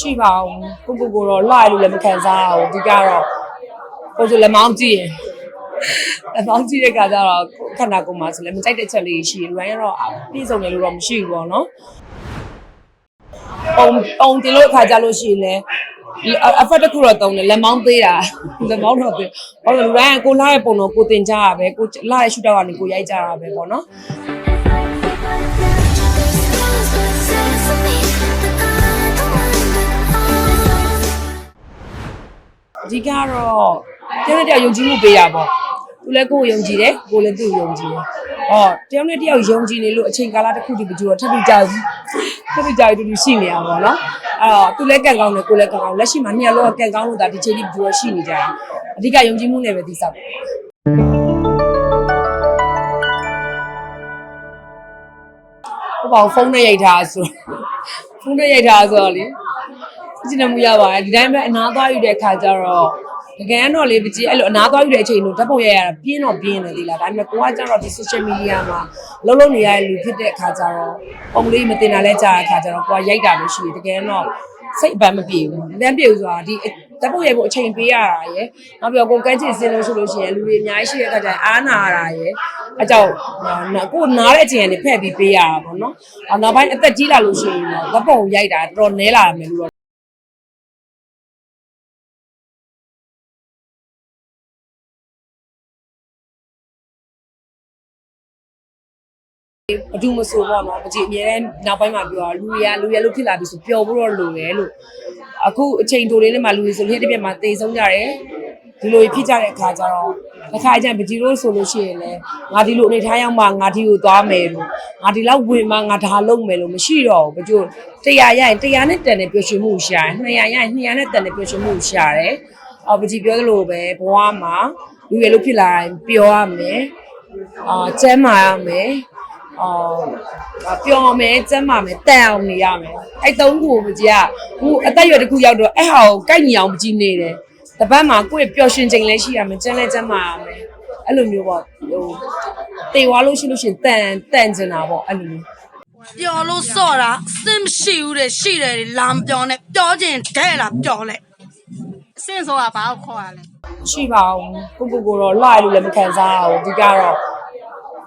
မရှိပါဘူးကိုကိုကိုတော့လှရလို့လည်းမခံစားရဘူးအဓိကတော့ကိုယ်ဆိုလက်မောင်းကြည့်ရင်လက်မောင်းကြည့်တဲ့ခါကျတော့ကိုယ်ခန္ဓာကိုယ်မှာဆိုလည်းမကြိုက်တဲ့ချက်လေးရှိတယ်လူတိုင်းကတော့ပြည့်စုံတယ်လို့တော့မရှိဘူးပေါ့နော်ပုံပုံတင်လို့အခါကြလို့ရှိရင်လည်းအဖက်တစ်ခုတော့တုံးတယ်လက်မောင်းသေးတာလက်မောင်းတော့သေးဘာလို့လဲလူတိုင်းကကိုလှရဲ့ပုံတော့ကိုတင်ကြရပဲကိုလှရဲ့ရှူတော့ကနေကိုရိုက်ကြရပဲပေါ့နော် အဓိကတော့တယောက်နဲ့တယောက်ယုံကြည်မှုပေးတာပေါ့သူလည်းကိုယ်ကိုယုံကြည်တယ်ကိုယ်လည်းသူ့ကိုယုံကြည်တယ်ဟောတယောက်နဲ့တယောက်ယုံကြည်နေလို့အချိန်ကာလတစ်ခုတည်းဘယ်သူတော့ထပ်ပြီးကြောက်ထပ်ပြီးကြောက်တူတူရှိနေရပါတော့အဲ့တော့သူလည်းကံကောင်းတယ်ကိုယ်လည်းကံကောင်းလက်ရှိမှာနှစ်ယောက်လုံးကကံကောင်းလို့ဒါဒီချိန်ကြီးဘယ်သူတော့ရှိနေကြတယ်အဓိကယုံကြည်မှုနဲ့ပဲသိစားပေါ့ဘာဖုန်းနဲ့ရိုက်ထားဆိုဖုန်းနဲ့ရိုက်ထားဆိုတော့လေ ကြည့်နေမှုရပါတယ်ဒီတိုင်းပဲအနားသွားယူတဲ့ခါကျတော့တကယ်တော့လေပကြီးအဲ့လိုအနားသွားယူတဲ့အချိန်လို့ဓာတ်ပုံရိုက်ရတာပြင်းတော့ပြင်းတယ်ဒီလားဒါပေမဲ့ကိုကကျတော့ဒီ social media မှာလုံးလုံးနေရတဲ့လူဖြစ်တဲ့အခါကျတော့ပုံလေးမတင်တာလဲကြားတဲ့အခါကျတော့ကိုကရိုက်တာမရှိဘူးတကယ်တော့စိတ်အပန်းမပြေဘူး။လမ်းပြေဘူးဆိုတာဒီဓာတ်ပုံရိုက်ဖို့အချိန်ပေးရတာရယ်။နောက်ပြီးတော့ကိုကန်းချစ်စင်းလို့ဆိုလို့ရှိရင်လူတွေအများကြီးရှိတဲ့အခါကျရင်အားနာရတာရယ်။အကြောင်းကိုနားတဲ့အချိန်ကနေဖက်ပြီးပေးရတာပေါ့နော်။နောက်ပိုင်းအသက်ကြီးလာလို့ရှိရင်တော့ဓာတ်ပုံရိုက်တာတော်တော်နည်းလာမယ်လို့ ဘဒူမဆိုပေါ့နော်ပကြည်အများနဲ့နောက်ပိုင်းမှာပြောတာလူတွေကလူရလို့ဖြစ်လာပြီဆိုပျော်ဖို့တော့လိုတယ်လို့အခုအချိန်တိုလေးနဲ့မှလူတွေဆိုလျှက်တစ်ပြက်မှာတေဆုံးကြတယ်ဒီလိုဖြစ်ကြတဲ့အခါကျတော့တစ်ခါကျရင်ပကြည်လို့ဆိုလို့ရှိရင်လည်းငါဒီလိုအနေထားရောက်မှငါဒီကိုသွားမယ်လို့ငါဒီလောက်ဝင်မှငါဒါလုပ်မယ်လို့မရှိတော့ဘူးပကြည်တရားရရင်တရားနဲ့တန်တဲ့ပျော်ရွှင်မှုရှာတယ်200ရရင်200နဲ့တန်တဲ့ပျော်ရွှင်မှုရှာတယ်အော်ပကြည်ပြောသလိုပဲဘဝမှာလူရလို့ဖြစ်လာရင်ပျော်ရမယ်အာကျမ်းမာရမယ် အော်ပျော်မယ်ကျမ်းမာမယ်တန်အောင်နေရမယ်အဲ့သုံးခုကိုမကြီးကခုအသက်အရွယ်တစ်ခုရောက်တော့အဲ့ဟာကိုကိုက်ညီအောင်မကြီးနေတယ်တပတ်မှာကိုယ့်ရဲ့ပျော်ရွှင်ချိန်လည်းရှိရမယ်ကျမ်းလည်းကျမ်းမာရမယ်အဲ့လိုမျိုးပေါ့ဟိုတေဝါလို့ရှိလို့ရှိရင်တန်တန်ကျင်တာပေါ့အဲ့လိုမျိုးပျော်လို့စော့တာအစင်မရှိဘူးတဲ့ရှိတယ်လေလာမပျော်နဲ့ပျော်ခြင်းတဲ့လားပျော်လဲအဆင့်ဆိုတာဘာကိုခေါ်ရလဲရှိပါဘူးကိုကိုကိုတော့လှရလို့လည်းမခံစားရဘူးအဓိကတော့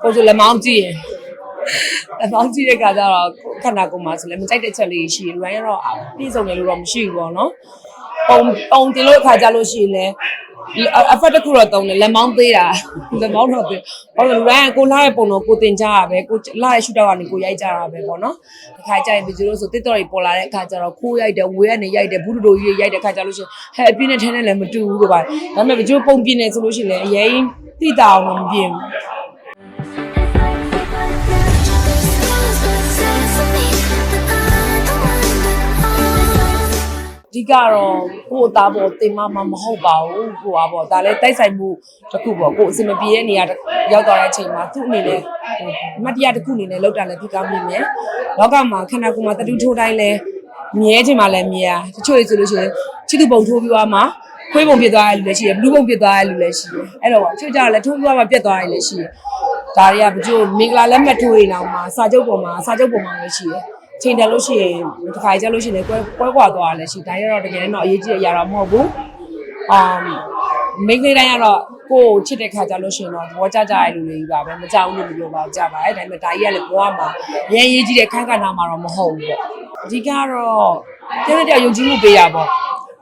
ကိုယ်ဆိုလက်မောင်းကြည့်ရင် လက်မောင်းကြည့်တဲ့ခါကျတော့ကိုယ်ခန္ဓာကိုယ်မှာဆိုလည်းမကြိုက်တဲ့ချက်လေးရှိရင်လူတိုင်းကတော့ပြည့်စုံတယ်လို့တော့မရှိဘူးပေါ့နော်ပုံပုံတင်လို့အခါကြလို့ရှိရင်လည်းအဖက်တစ်ခုတော့တုံးတယ်လက်မောင်းသေးတာလက်မောင်းတော့သေးဘာလို့လဲလူတိုင်းကကိုလှရဲ့ပုံတော့ကိုတင်ကြရပဲကိုလှရဲ့ရှူတော့ကနေကိုရိုက်ကြရပဲပေါ့နော်ဒီခါကျရင်ဒီလိုဆိုတစ်တော်ကြီးပေါ်လာတဲ့အခါကျတော့ခိုးရိုက်တယ်ဝေးကနေရိုက်တယ်ဘူးတူတူကြီးရိုက်တဲ့အခါကျလို့ရှိရင်ဟဲ့အပြင်းနဲ့ထဲနဲ့လည်းမတူဘူးလို့ပါဒါပေမဲ့ဒီလိုပုံပြင်းနေဆိုလို့ရှိရင်လည်းအရင်တိတာအောင်မပြင်းဘူး ဓိကတော့ကိုယ့်အသားပေါ်တင်မမမဟုတ်ပါဘူးကိုကပေါ့ဒါလည်းတိုက်ဆိုင်မှုတစ်ခုပေါ့ကိုယ်အစင်မပြေတဲ့နေရာရောက်သွားတဲ့အချိန်မှာသူ့အနေနဲ့အမတ်တရားတစ်ခုအနေနဲ့လောက်တာလည်းဖြစ်ကောင်းမြင်မယ်လောကမှာခန္ဓာကိုယ်မှာတတူထိုးတိုင်းလဲမြဲခြင်းမှလည်းမြဲရတချို့ဆိုလို့ရှိရင်ချစ်သူပုံထိုးပြီးသွားမှာခွေးပုံပြစ်သွားတဲ့လူလည်းရှိတယ်ဘလူးပုံပြစ်သွားတဲ့လူလည်းရှိတယ်အဲ့တော့ပေါ့တချို့ကြတော့လည်းထိုးပြီးသွားမှာပြတ်သွားတယ်လည်းရှိတယ်ဒါတွေကဘကျိုးမင်္ဂလာလက်မှတ်ထိုးရင်တော့မှာစာချုပ်ပေါ်မှာစာချုပ်ပေါ်မှာလည်းရှိတယ် ချိန်တယ်လို့ရှိရင်ဒီခါကြလို့ရှိရင်လည်းကွဲကွဲကွာသွားတယ်ရှိဒါရတော့တကယ်တော့အရေးကြီးတဲ့အရာတော့မဟုတ်ဘူးအမ်မိန်းကလေးတိုင်းကတော့ကိုယ်ချစ်တဲ့ခါကြလို့ရှိရင်တော့သဘောကျကြတဲ့လူတွေကြီးပါပဲမကြောက်လို့မပြောပါဘူးကြပါအဲ့ဒါပေမဲ့ဒါကြီးကလည်းဘဝမှာရန်ရေးကြီးတဲ့ခန်းကဏ္ဍမှာတော့မဟုတ်ဘူးပေါ့အဓိကတော့တယောက်နဲ့တယောက်ယုံကြည်မှုပေးရပေါ့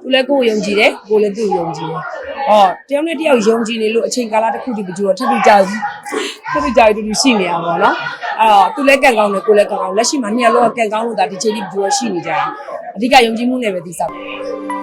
သူလည်းကိုယ်ယုံကြည်တယ်ကိုယ်လည်းသူ့ကိုယုံကြည်တယ်ဟောတယောက်နဲ့တယောက်ယုံကြည်နေလို့အချိန်ကာလတစ်ခုတည်းဘယ်သူတော့ထပ်ပြီးကြောက်ထပ်ပြီးကြောက်တူတူရှိနေရပါတော့ အဲ့တော့သူလည်းကံကောင်းတယ်ကိုယ်လည်းကံကောင်းလက်ရှိမှာနှစ်ယောက်လုံးကကံကောင်းလို့ဒါဒီချိန်ကြီးဘယ်သူတော့ရှိနေကြတယ်အဓိကယုံကြည်မှုနဲ့ပဲသိစားပါ